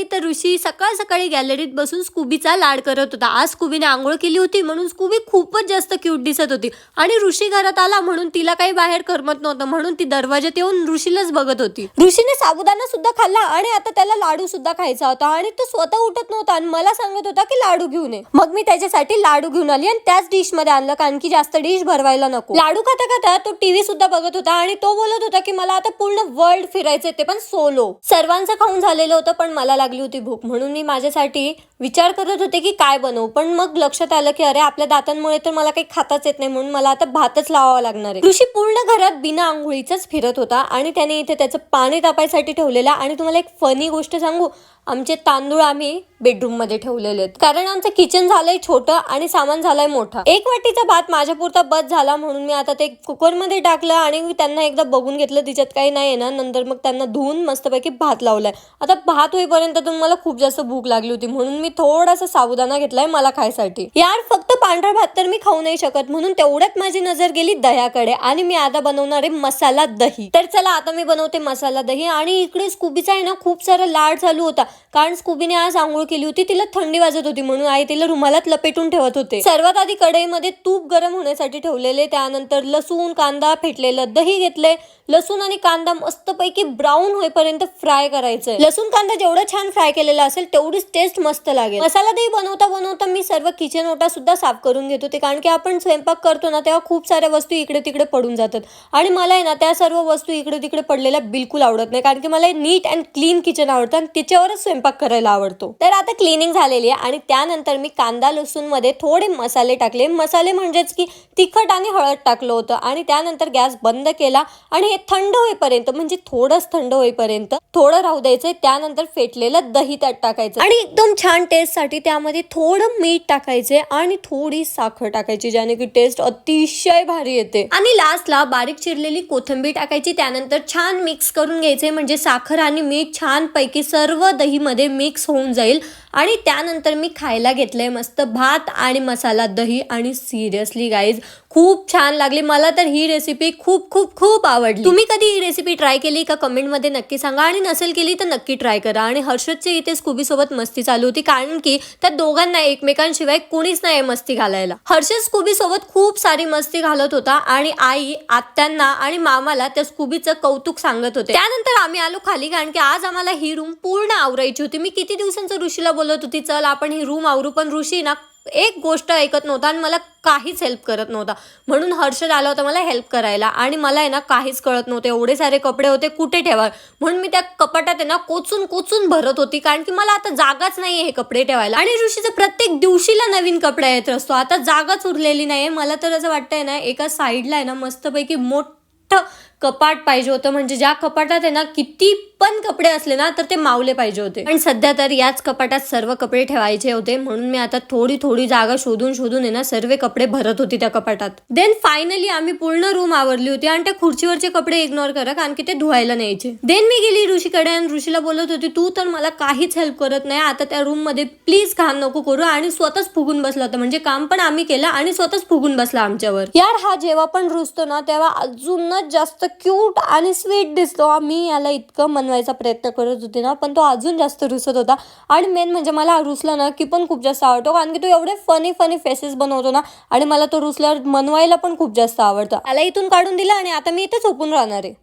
नाही तर ऋषी सकाळ सकाळी गॅलरीत बसून स्कूबीचा लाड करत होता. आज स्कूबीने आंघोळ केली होती म्हणून स्कूबी खूपच जास्त क्यूट दिसत होती. आणि ऋषी घरात आला म्हणून तिला काही बाहेर करमत नव्हतं. म्हणून ती दरवाजात येऊन ऋषीलाच बघत होती. ऋषीने साबुदाणा सुद्धा खाल्ला आणि आता त्याला लाडू सुद्धा खायचा होता आणि तो स्वतः उठत नव्हता आणि मला सांगत होता की लाडू घेऊन ये. मग मी त्याच्यासाठी लाडू घेऊन आली आणि त्याच डिशमध्ये आणलं कारण की जास्त डिश भरवायला नको. लाडू खाता खाता तो टीव्ही सुद्धा बघत होता आणि तो बोलत होता की मला आता पूर्ण वर्ल्ड फिरायचं ते पण सोलो सर्वांचं खाऊन झालेलं होतं पण मला लागली होती भूक. म्हणून मी माझ्यासाठी विचार करत होते की काय बनवू. पण मग लक्षात आलं की अरे आपल्या दातांमुळे तर मला काही खाताच येत नाही. म्हणून मला आता भातच लावावा लागणार आहे. ऋषी पूर्ण घरात बिना आंघोळीचाच फिरत होता आणि त्याने इथे त्याचं पाणी तापायसाठी ठेवलेलं आणि तुम्हाला एक फनी गोष्ट सांगू. आमचे तांदूळ आम्ही बेडरूममध्ये ठेवलेले आहेत. कारण आमचं किचन झालंय छोटं आणि सामान झालंय मोठं. एक वाटीचा भात माझ्या पुरता बस झाला म्हणून मी आता ते कुकरमध्ये टाकलं आणि मी त्यांना एकदा बघून घेतलं तिच्यात काही नाही ना. नंतर मग त्यांना धुवून मस्तपैकी भात लावलाय. आता भात होईपर्यंत तर मला खूप जास्त भूक लागली होती म्हणून मी थोडासा साबुदाणा घेतलाय मला खायसाठी. यार फक्त पांढरा भात तर मी खाऊ नाही शकत म्हणून तेवढ्यात माझी नजर गेली दह्याकडे आणि मी आता बनवणार आहे मसाला दही. तर चला आता मी बनवते मसाला दही आणि इकडे स्कूबीचा आहे ना खूप सारा लाड चालू होता. कारण स्कूबीने आज आंघोळ केली होती तिला थंडी वाजत होती म्हणून आई तिला रुमालात लपेटून ठेवत होते. सर्वात आधी कढईमध्ये तूप गरम होण्यासाठी ठेवलेले त्यानंतर लसूण कांदा फेटलेलं दही घेतले लसूण आणि कांदा मस्तपैकी ब्राऊन होईपर्यंत फ्राय करायचंय. लसूण कांदा जेवढं छान फ्राय केलेला असेल तेवढीच टेस्ट मस्त लागेल. मसाला दही बनवता बनवता मी सर्व किचन ओटा सुद्धा साफ करून घेत होते कारण की आपण स्वयंपाक करतो ना तेव्हा खूप साऱ्या वस्तू इकडे तिकडे पडून जातात. आणि मला आहे ना त्या सर्व वस्तू इकडे तिकडे पडलेल्या बिलकुल आवडत नाही कारण की मला नीट अँड क्लीन किचन आवडतं आणि त्याच्यावरच स्वयंपाक करायला आवडतो. तर आता क्लिनिंग झालेली आहे आणि त्यानंतर मी कांदा लसूणमध्ये थोडे मसाले टाकले. मसाले म्हणजेच की तिखट आणि हळद टाकलं होतं आणि त्यानंतर गॅस बंद केला आणि हे थंड होईपर्यंत म्हणजे थोडंच थंड होईपर्यंत थोडं राहू द्यायचं त्यानंतर फेटलेलं दही त्यात टाकायचं. आणि एकदम छान टेस्टसाठी त्यामध्ये थोडं मीठ टाकायचे आणि थोडी साखर टाकायची ज्याने की टेस्ट अतिशय भारी येते. आणि लास्टला बारीक चिरलेली कोथिंबीर टाकायची त्यानंतर छान मिक्स करून घ्यायचे म्हणजे साखर आणि मीठ छान पैकी सर्व दहीमध्ये मिक्स होऊन जाईल. आणि त्यानंतर मी खायला घेतलंय मस्त भात आणि मसाला दही आणि सिरियसली गाईज खूप छान लागली. मला तर ही रेसिपी खूप खूप खूप आवडली. तुम्ही कधी ही रेसिपी ट्राय केली का? कमेंटमध्ये नक्की सांगा. आणि नसेल केली तर नक्की ट्राय करा. आणि हर्षदच्या इथे स्कूबी सोबत मस्ती चालू होती कारण की त्या दोघांना एकमेकांशिवाय कोणीच नाही मस्ती घालायला. हर्षद स्कूबी सोबत खूप सारी मस्ती घालत होता आणि आई आत्यांना आणि मामाला त्या स्कूबीचं कौतुक सांगत होते. त्यानंतर आम्ही आलो खाली कारण की आज आम्हाला ही रूम पूर्ण आवरायची होती. मी किती दिवसांचं ऋषीला बोलत होती चल आपण ही रूम आवरू. पण ऋषी ना एक गोष्ट ऐकत नव्हता आणि मला काहीच हेल्प करत नव्हता. म्हणून हर्षद आला होता मला हेल्प करायला आणि मला आहे ना काहीच कळत नव्हते. एवढे सारे कपडे होते कुठे ठेवा म्हणून मी त्या कपाटात आहे ना कोचून कोचून भरत होती कारण की मला आता जागाच नाहीये हे कपडे ठेवायला. आणि ऋषीचं प्रत्येक दिवशीला नवीन कपडे येत असतो आता जागाच उरलेली नाही मला तर असं वाटतंय ना एका साईडला आहे ना मस्तपैकी मोठं कपाट पाहिजे होतं. म्हणजे ज्या कपाटात आहे ना किती पण कपडे असले ना तर ते मावले पाहिजे होते. पण सध्या तर याच कपाटात सर्व कपडे ठेवायचे होते. म्हणून मी आता थोडी थोडी जागा शोधून शोधून आहे ना सर्व कपडे भरत होती त्या कपाटात. देन फायनली आम्ही पूर्ण रूम आवरली होती आणि त्या खुर्चीवरचे कपडे इग्नोर करा कारण की ते धुवायला न्यायचे. देन मी गेली ऋषीकडे आणि ऋषीला बोलत होती तू तर मला काहीच हेल्प करत नाही. आता त्या रूममध्ये प्लीज घाण नको करू आणि स्वतःच फुगून बसला होता. म्हणजे काम पण आम्ही केलं आणि स्वतःच फुगून बसला आमच्यावर. यार हा जेव्हा पण रुजतो ना तेव्हा अजूनच जास्त क्यूट आणि स्वीट दिसतो. मी याला इतकं मनवायचा प्रयत्न करत होते ना पण तो अजून जास्त रुसत होता. आणि मेन म्हणजे मला हा रुसला ना की पण खूप जास्त आवडतो. कारण की तो एवढे फनी फनी फेसेस बनवतो ना आणि मला तो रुसल्यावर मनवायला पण खूप जास्त आवडतं. त्याला इथून काढून दिलं आणि आता मी इथेच झोपून राहणार आहे.